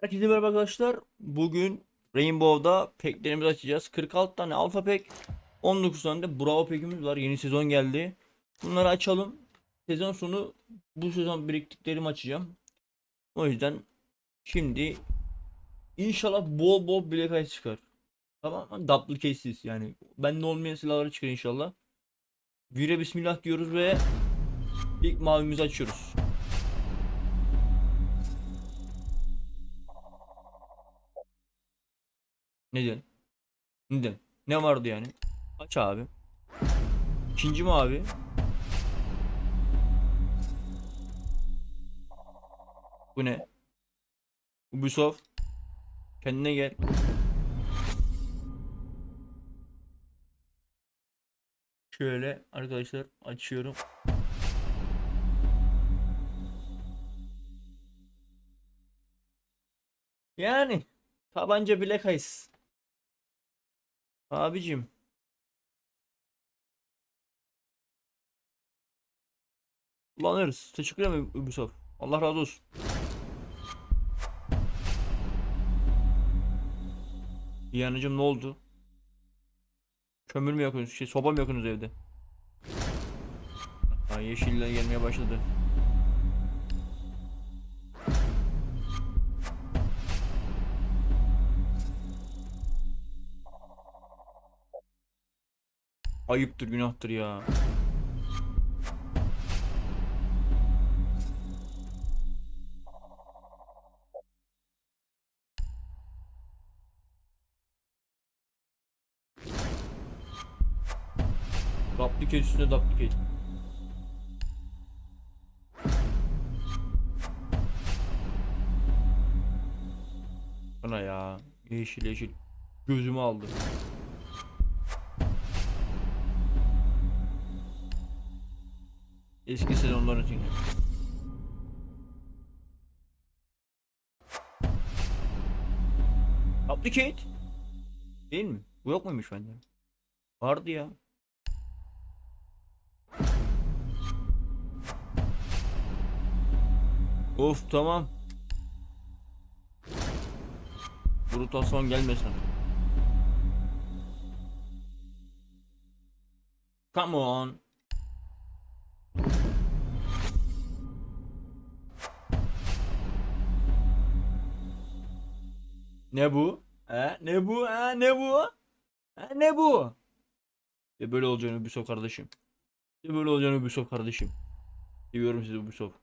Herkese merhaba arkadaşlar. Bugün Rainbow'da packlerimizi açacağız. 46 tane alfa pack, 19 tane de bravo pack'imiz var. Yeni sezon geldi. Bunları açalım. Sezon sonu bu sezon biriktiklerimi açacağım. O yüzden şimdi inşallah bol bol Black Ice çıkar. Tamam mı? Double cases yani. Bende olmayan silahları çıkar inşallah. Vire bismillah diyoruz ve ilk mavimizi açıyoruz. Neden? Neden? Ne vardı yani? Aç abi. İkinci mi abi? Bu ne? Ubisoft. Kendine gel. Şöyle arkadaşlar açıyorum. Yani tabanca Black Ice. Abicim. Kullanırız. Teşekkür ederim Ubisoft. Allah razı olsun. Yanıcım ne oldu? Kömür mü yakıyorsunuz? Şey, soba mı yakıyorsunuz evde? Ha, yeşiller gelmeye başladı. Ayıptır, günahtır ya. Duplicate üstüne duplicate. Bana ya. Yeşil yeşil. Gözümü aldı. Eski sezonların için. Duplicate. Değil mi? Bu yok muymuş bende? Vardı ya. Of tamam. Brutasyon gelmesin. Come on. Ne bu? He? Ne bu? He? Ne bu? He? Ne bu? E böyle olacağını Ubisoft kardeşim. E böyle olacağını Ubisoft kardeşim. Seviyorum sizi Ubisoft.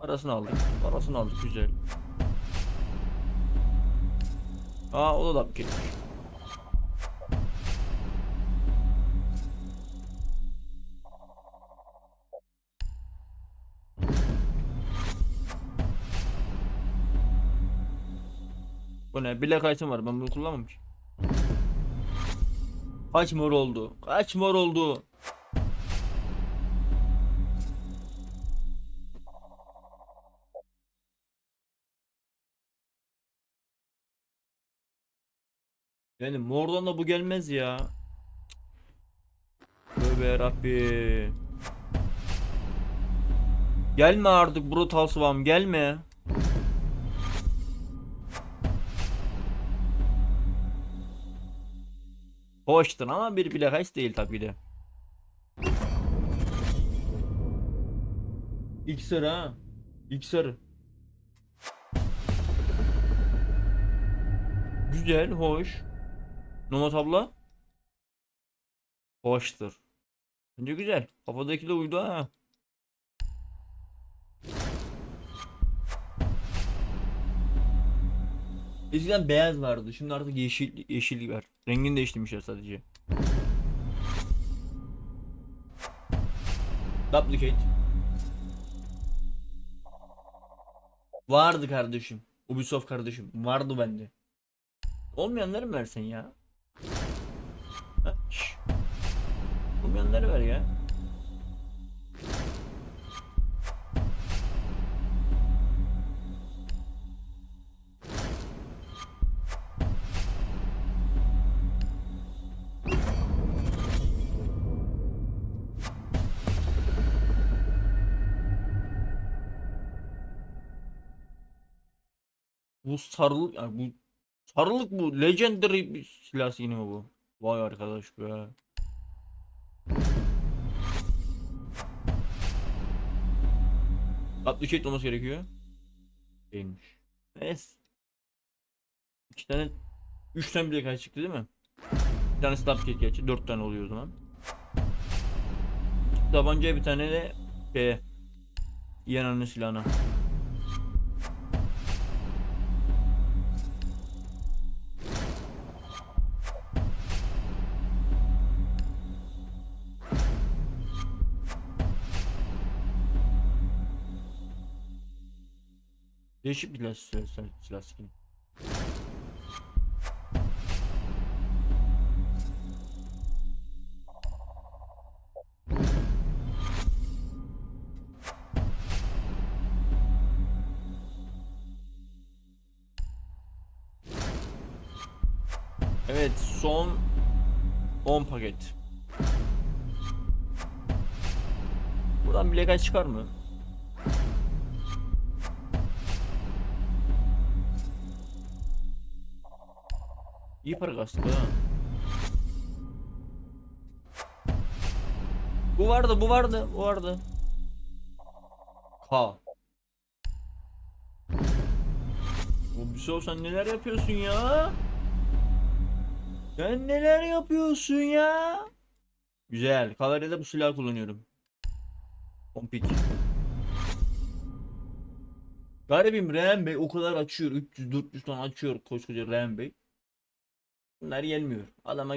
Parasını aldık. Parasını aldık güzel. Aa o da da bir Bu ne? Black item var. Ben bunu kullanmam ki. Kaç mor oldu? Kaç mor oldu? Yani mordan da bu gelmez ya. Tövbe yarabbi. Gelme artık brutal swarm gelme. Hoştur ama bir Black Ice değil tabii de. İlk sarı ha. İlk sarı. Güzel, hoş. Nomad abla. Hoştur. Bence güzel. Kafadaki de uydu ha. Eskiden beyaz vardı. Şimdi artık yeşil yeşil var. Rengini değiştirmişler sadece. Duplicate. Vardı kardeşim. Ubisoft kardeşim. Vardı bende. Olmayanları mı versen ya? Ha. Olmayanları ver ya. Bu sarılık yani bu sarılık bu legendary bir silah yine mi bu? Vay arkadaş be. Şey olması gerekiyor. Değilmiş. Neyse. İki tane, üç tane bile kaç çıktı değil mi? Bir tane stop kit gerçi, dört tane oluyor o zaman. Tabancaya bir tane de şey, yananın silahına. Değişik bir silah, silah, skin. Evet son 10 paket. Buradan bir legal çıkar mı? İyi para kastı ha. Bu vardı, bu vardı, bu vardı. Ka. Obisov sen neler yapıyorsun ya? Sen neler yapıyorsun ya? Güzel. Kamerada bu silahı kullanıyorum. Pompik. Garibim Reyhan Bey o kadar açıyor. 300-400 tane açıyor koskoca Reyhan Bey. Bunlar gelmiyor. Adama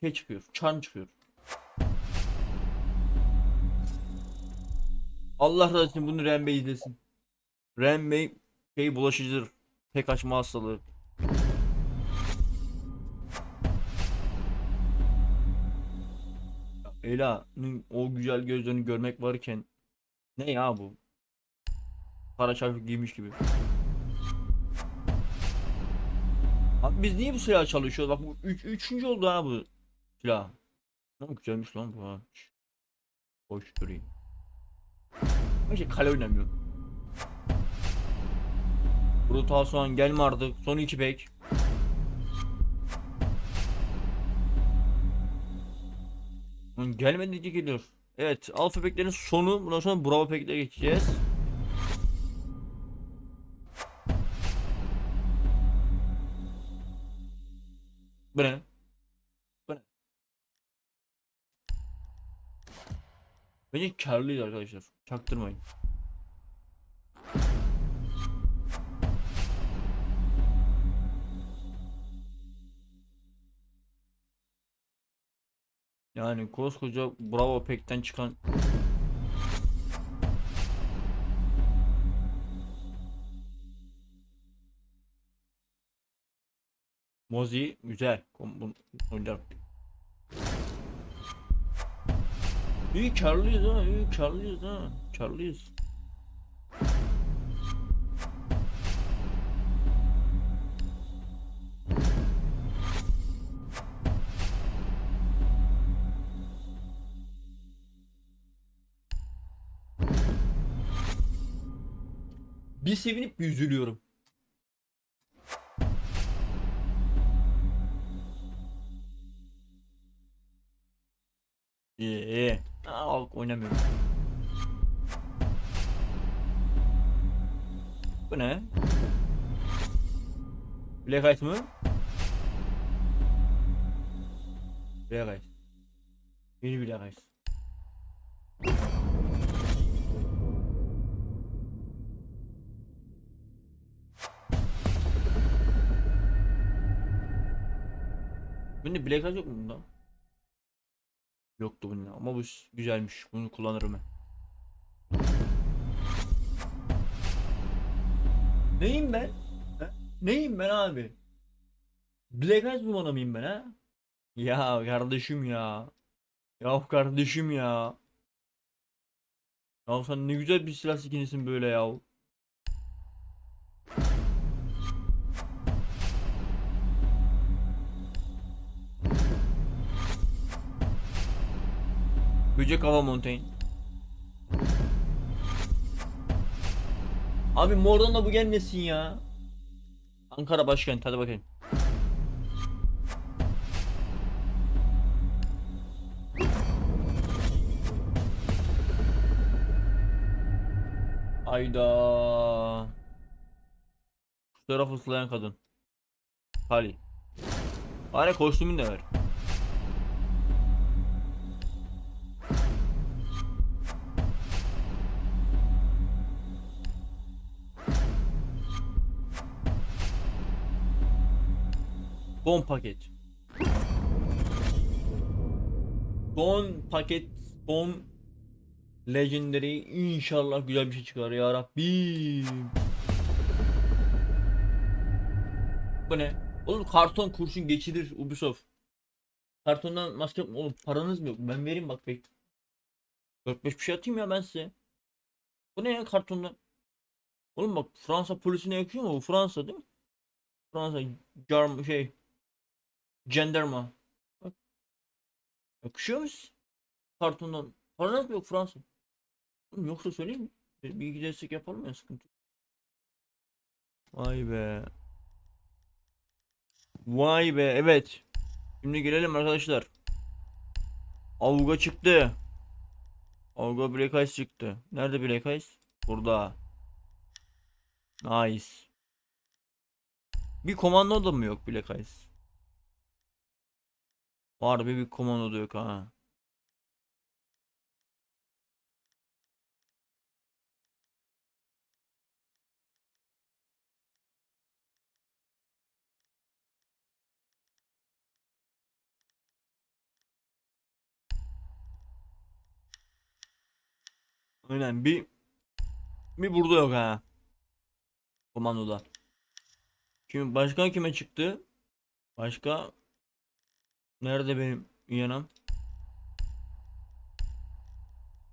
şey çıkıyor. Çan çıkıyor. Allah razı olsun bunu Ren Bey izlesin. Ren Bey şey bulaşıcıdır. Tek açma hastalığı. Ela'nın o güzel gözlerini görmek varken ne ya bu? Kara çarpık giymiş gibi. Abi biz niye bu silahı çalışıyoruz? Bak bu üç, üçüncü oldu ha bu silah. Ne güzelmiş lan bu ha. Hoş durayım. Ben şey kale oynamıyorum. Brutal gelme artık. Son iki pek. Gelmedi diye geliyor. Evet alfa peklerin sonu. Bundan sonra bravo peklere geçeceğiz. Bu ne? Bu ne? Bence karlıyız arkadaşlar. Çaktırmayın. Yani koskoca Bravo Pack'ten çıkan Mozi güzel. Oynar. İyi karlıyız ha, iyi karlıyız ha. Karlıyız. Bir sevinip bir üzülüyorum. İyi iyi. Aa, oynamıyorum. Bu ne? Black mı? Black Eyes. Yeni Black Eyes. Bende Black Eyes yok mu bunda? Yoktu bunda ama bu güzelmiş. Bunu kullanırım ben. Neyim ben? Ha? Neyim ben abi? Black Eyes Woman'a mıyım ben ha? Ya kardeşim ya. Ya kardeşim ya. Ya sen ne güzel bir silah skinisin böyle ya. Böcek hava Montaigne. Abi mordan da bu gelmesin ya. Ankara başkent hadi bakayım. Ayda. Kuşlara fıslayan kadın. Kali. Bari kostümün de ver. Bon paket. Son paket son Legendary inşallah güzel bir şey çıkar ya Rabbim. Bu ne? Oğlum karton kurşun geçirir Ubisoft. Kartondan maske oğlum paranız mı yok? Ben vereyim bak bek. 4-5 bir şey atayım ya ben size. Bu ne ya kartondan? Oğlum bak Fransa polisine yakıyor mu bu? Fransa değil mi? Fransa Jarm şey Jandarma. Bak. Yakışıyor mu? size? Kartondan. Paranız mı yok? Oğlum yoksa söyleyeyim mi? Bir bilgi destek yapalım ya sıkıntı. Vay be. Vay be evet. Şimdi gelelim arkadaşlar. Avga çıktı. Avga Black Ice çıktı. Nerede Black Ice? Burada. Nice. Bir komando da mı yok Black Ice? Harbi bir komando yok ha. Aynen bir bir burada yok ha. Komandoda. Şimdi başkan kime çıktı? Başka nerede benim yanım?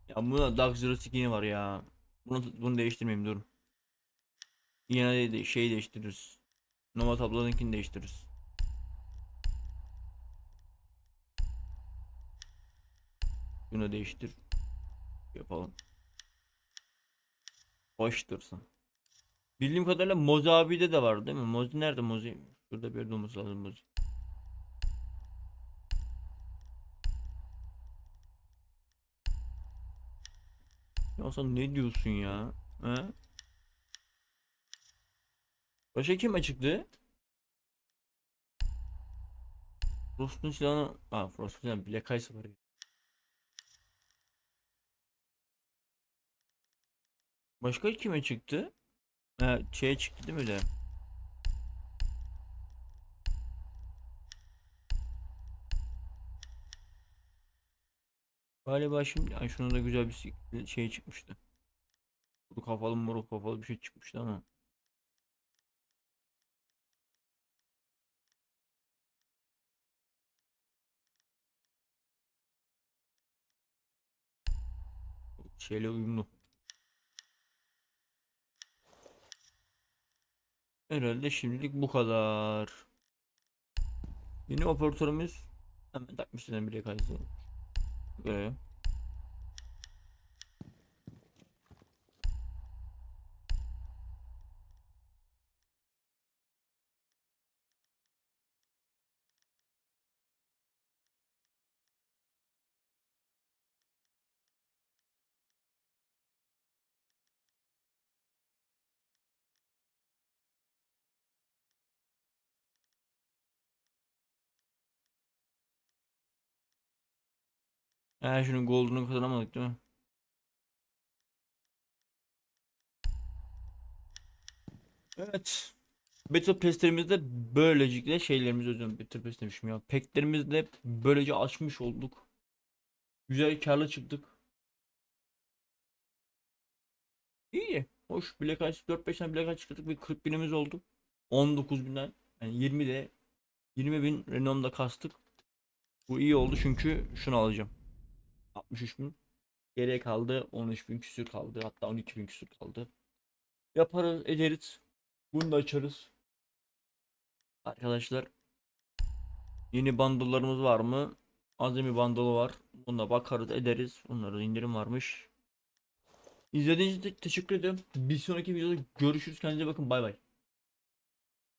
Ya buna Dark Zero skin'i var ya. Bunu bunu değiştirmeyeyim dur. Yine de şey değiştiririz. Nova tablonunkini değiştiririz. Bunu değiştir. Yapalım. Hoş dursun. Bildiğim kadarıyla Mozi abi'de de var değil mi? Mozi nerede Mozi? Şurada bir yerde olması lazım Mozi. Ya sen ne diyorsun ya? He? Başka kim çıktı? Frost'un silahını... Aa Frost'un silahı Black Ice var. Başka kime çıktı? Ha, şeye çıktı değil mi de? Galiba şimdi ay şuna da güzel bir şey çıkmıştı. Kuru kafalı moruk kafalı bir şey çıkmıştı ama. Şeyle uyumlu. Herhalde şimdilik bu kadar. Yeni operatörümüz hemen takmışlar bile kaydı. 예. Ha şunun gold'unu kazanamadık değil mi? Evet. Battle Pass'lerimizde böylelikle şeylerimiz özüm Battle Pass demişim ya. Pack'lerimizde böylece açmış olduk. Güzel karlı çıktık. İyi. Hoş. Black Ice 4-5 tane Black Ice çıkarttık ve 40 binimiz oldu. 19 binden yani 20 de 20 bin Renault'da kastık. Bu iyi oldu çünkü şunu alacağım. 63 bin. Geriye kaldı 13 bin küsür kaldı. Hatta 12 bin küsür kaldı. Yaparız ederiz. Bunu da açarız. Arkadaşlar. Yeni bundle'larımız var mı? Azami bundle'ı var. Buna bakarız ederiz. Bunlarda indirim varmış. İzlediğiniz için teşekkür ederim. Bir sonraki videoda görüşürüz. Kendinize bakın. Bay bay.